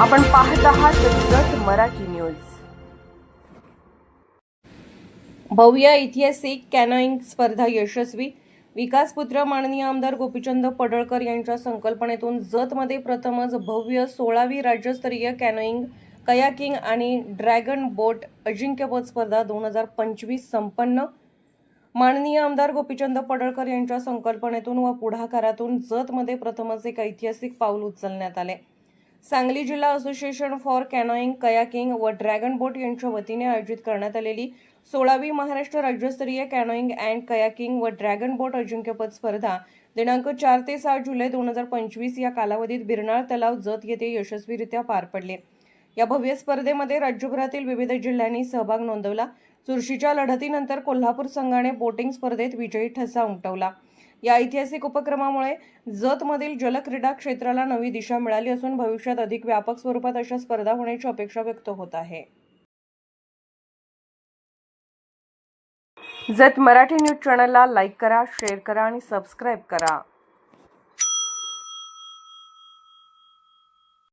आपण पाहत आहात जत मराठी न्यूज. भव्य ऐतिहासिक कॅनोईंग स्पर्धा यशस्वी. विकासपुत्र माननीय आमदार गोपीचंद पडळकर यांच्या संकल्पनेतून जतमध्ये प्रथमच भव्य सोळावी राज्यस्तरीय कॅनोईंग कयाकिंग आणि ड्रॅगन बोट अजिंक्यपद स्पर्धा दोन हजार पंचवीस संपन्न. माननीय आमदार गोपीचंद पडळकर यांच्या संकल्पनेतून व पुढाकारातून जतमध्ये प्रथमच एक ऐतिहासिक पाऊल उचलण्यात आले. सांगली जिल्हा असोसिएशन फॉर कॅनॉईंग कयाकिंग व ड्रॅगन बोट यांच्या वतीने आयोजित करण्यात आलेली सोळावी महाराष्ट्र राज्यस्तरीय कॅनोईंग अँड कयाकिंग व ड्रॅगन बोट अजिंक्यपद स्पर्धा दिनांक चार ते सहा जुलै दोन हजार पंचवीस या कालावधीत बिरनाळ तलाव जत येथे यशस्वीरित्या पार पडले. या भव्य स्पर्धेमध्ये राज्यभरातील विविध जिल्ह्यांनी सहभाग नोंदवला. चुरशीच्या लढतीनंतर कोल्हापूर संघाने बोटिंग स्पर्धेत विजयी ठसा उमटवला. या ऐतिहासिक उपक्रमामुळे जतमधील जलक्रीडा क्षेत्राला नवी दिशा मिळाली असून भविष्यात अधिक व्यापक स्वरूपात अशा स्पर्धा होण्याची अपेक्षा व्यक्त होत आहे. जत मराठी न्यूज चॅनलला लाईक करा शेअर करा आणि सबस्क्राईब करा.